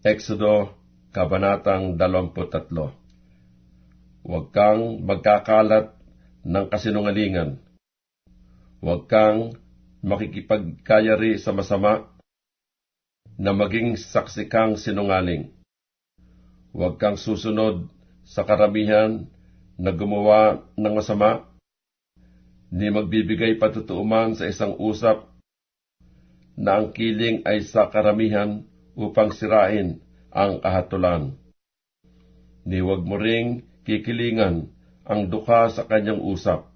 Exodo, Kabanatang 23 Huwag kang magkakalat ng kasinungalingan. Huwag kang makikipagkayari sa masama na maging saksi kang sinungaling. Huwag kang susunod sa karamihan na gumawa ng masama, ni magbibigay patutuuman sa isang usap na ang kiling ay sa karamihan upang sirain ang kahatulan. Ni huwag mo ring kikilingan ang duka sa kanyang usap.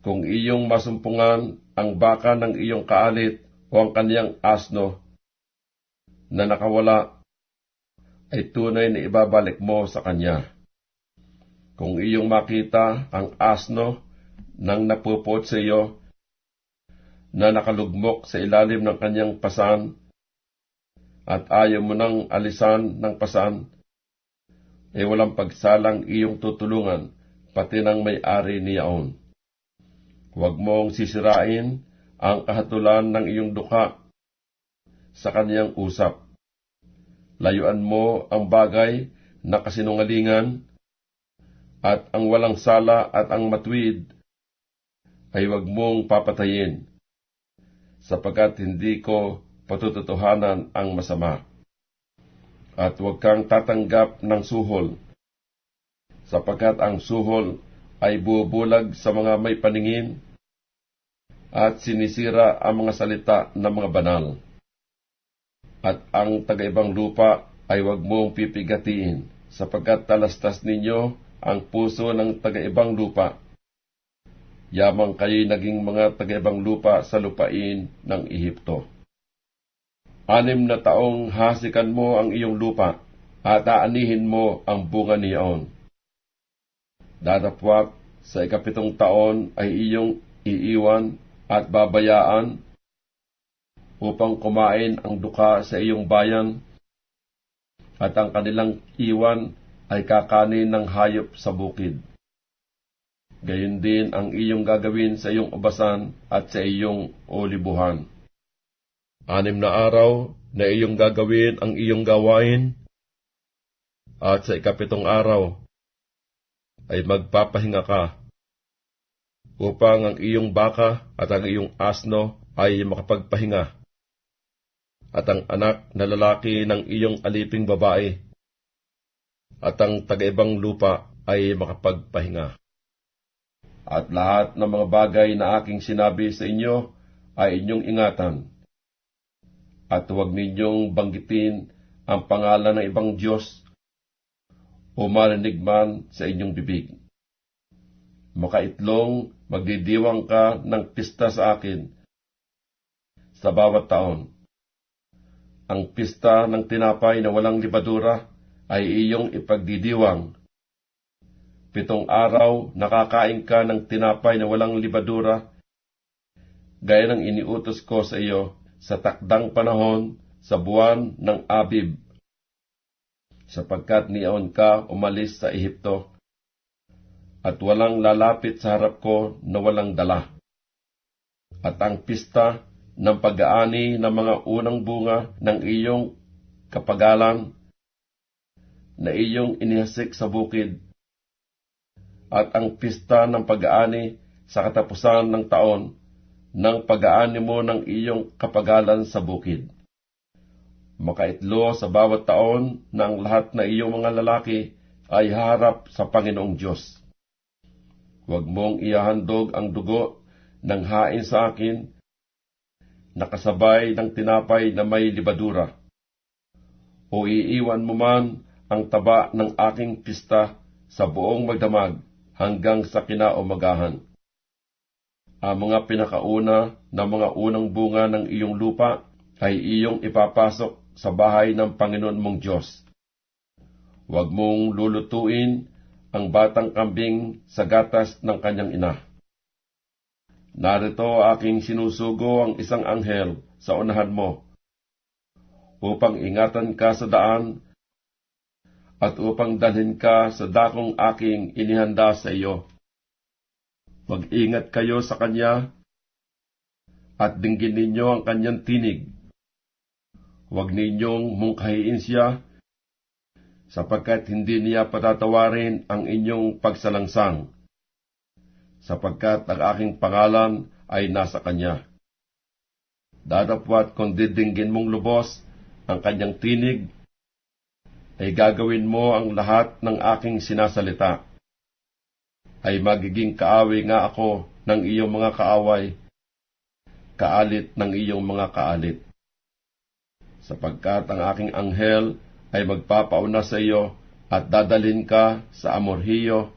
Kung iyong masumpungan ang baka ng iyong kaalit o ang kanyang asno na nakawala, ay tunay na ibabalik mo sa kanya. Kung iyong makita ang asno nang napupot sa iyo na nakalugmok sa ilalim ng kanyang pasan at ayaw mo nang alisan ng pasan, e walang pagsalang iyong tutulungan, pati ng may-ari niyaon. Huwag mong sisirain ang kahatulan ng iyong duka sa kaniyang usap. Layuan mo ang bagay na kasinungalingan at ang walang sala at ang matwid ay huwag mong papatayin, sapagkat hindi ko patututuhanan ang masama. At huwag kang tatanggap ng suhol, sapagkat ang suhol ay bubulag sa mga may paningin at sinisira ang mga salita ng mga banal. At ang tagaibang lupa ay huwag mong pipigatiin, sapagkat talastas ninyo ang puso ng tagaibang lupa. Yamang kayo'y naging mga tagaibang lupa sa lupain ng Ehipto. Anim na taong hasikan mo ang iyong lupa at aanihin mo ang bunga niyaon. Dadapwat sa ikapitong taon ay iyong iiwan at babayaan upang kumain ang duka sa iyong bayan at ang kanilang iwan ay kakanin ng hayop sa bukid. Gayon din ang iyong gagawin sa iyong ubasan at sa iyong olibuhan. Anim na araw na iyong gagawin ang iyong gawain, at sa ikapitong araw ay magpapahinga ka, upang ang iyong baka at ang iyong asno ay makapagpahinga, at ang anak na lalaki ng iyong aliping babae, at ang tagaibang lupa ay makapagpahinga. At lahat ng mga bagay na aking sinabi sa inyo ay inyong ingatan at huwag ninyong banggitin ang pangalan ng ibang Diyos o marinig man sa inyong bibig. Makaitlong magdidiwang ka ng pista sa akin sa bawat taon. Ang pista ng tinapay na walang libadura ay iyong ipagdidiwang. Pitong araw nakakain ka ng tinapay na walang libadura, gaya ng iniutos ko sa iyo sa takdang panahon sa buwan ng Abib, sapagkat niyaon ka umalis sa Ehipto, at walang lalapit sa harap ko na walang dala. At ang pista ng pag-aani ng mga unang bunga ng iyong kapagalan na iyong inihasik sa bukid, at ang pista ng pag-aani sa katapusan ng taon ng pag-aani mo ng iyong kapagalan sa bukid. Makaitlo sa bawat taon ng lahat na iyong mga lalaki ay harap sa Panginoong Diyos. Huwag mong ihahandog ang dugo ng hain sa akin, nakasabay ng tinapay na may libadura. O iiwan mo man ang taba ng aking pista sa buong magdamag hanggang sa kinaumagahan ang mga pinakauna na mga unang bunga ng iyong lupa ay iyong ipapasok sa bahay ng Panginoon mong Diyos. Huwag mong lulutuin ang batang kambing sa gatas ng kanyang ina. Narito aking sinusugo ang isang anghel sa unahan mo, upang ingatan ka sa daan at upang dalhin ka sa dakong aking inihanda sa iyo. Mag-ingat kayo sa Kanya at dinggin ninyo ang Kanyang tinig. huwag ninyong mungkahiin siya, sapagkat hindi niya patatawarin ang inyong pagsalangsang, sapagkat ang aking pangalan ay nasa kanya. Dadapwat kung didinggin mong lubos ang kanyang tinig, ay gagawin mo ang lahat ng aking sinasalita. Ay magiging kaaway nga ako ng iyong mga kaaway, kaalit ng iyong mga kaalit. Sapagkat ang aking anghel ay magpapauna sa iyo at dadalhin ka sa Amorhiyo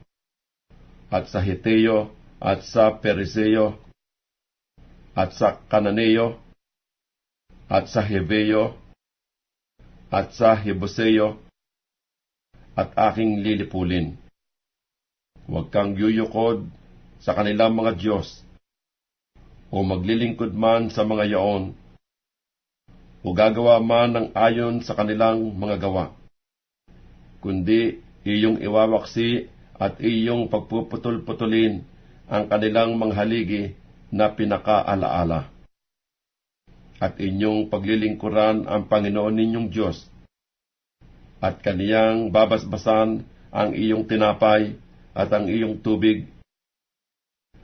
at sa Hiteo at sa Periseo at sa Kananeo at sa Hebeo at sa Hebuseo at aking lilipulin. Huwag kang yuyukod sa kanilang mga Diyos o maglilingkod man sa mga yaon o gagawa man ng ayon sa kanilang mga gawa, kundi iyong iwawaksi at iyong pagpuputol-putulin ang kanilang mga haligi na pinakaalaala. At inyong paglilingkuran ang Panginoon ninyong Diyos, at kaniyang babasbasan ang iyong tinapay at ang iyong tubig,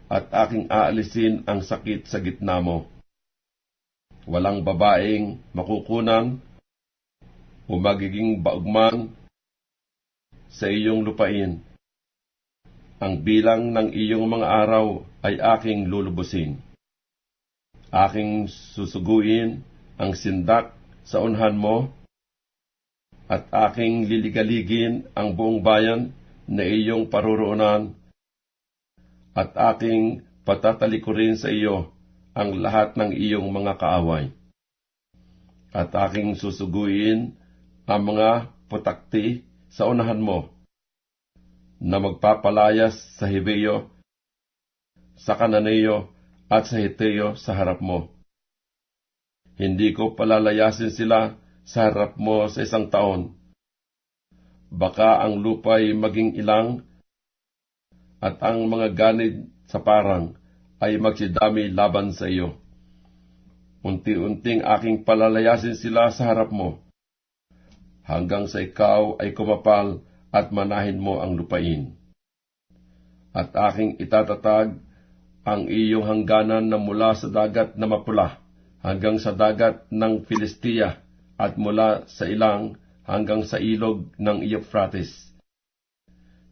at aking aalisin ang sakit sa gitna mo walang babaeng makukunan o magiging baugman sa iyong lupain. Ang bilang ng iyong mga araw ay aking lulubusin. Aking susuguin ang sindak sa unhan mo at aking liligaligin ang buong bayan na iyong paruroonan at aking patatalikurin sa iyo ang lahat ng iyong mga kaaway. At aking susuguin ang mga putakti sa unahan mo, na magpapalayas sa Hebeo, sa Kananeo at sa Hiteo sa harap mo. Hindi ko palalayasin sila sa harap mo sa isang taon. Baka ang lupa'y maging ilang at ang mga ganid sa parang ay magsidami laban sa iyo. Unti-unting aking palalayasin sila sa harap mo, hanggang sa ikaw ay kumapal at manahin mo ang lupain. At aking itatatag ang iyong hangganan na mula sa dagat na mapula hanggang sa dagat ng Filistia at mula sa ilang hanggang sa ilog ng Euphrates.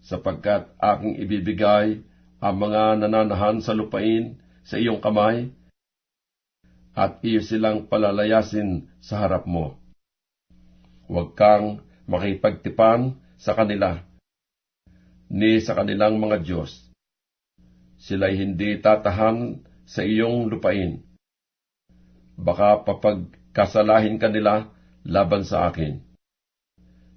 Sapagkat aking ibibigay ang mga nananahan sa lupain sa iyong kamay, at iyo silang palalayasin sa harap mo. Huwag kang makipagtipan sa kanila, ni sa kanilang mga Diyos. Sila'y hindi tatahan sa iyong lupain. Baka papagkasalahin kanila laban sa akin.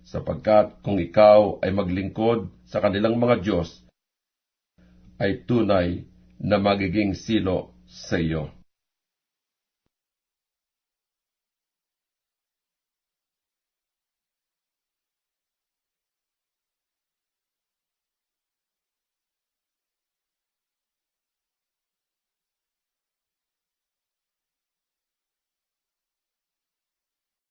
Sapagkat kung ikaw ay maglingkod sa kanilang mga Diyos, ay tunay na magiging silo sa iyo.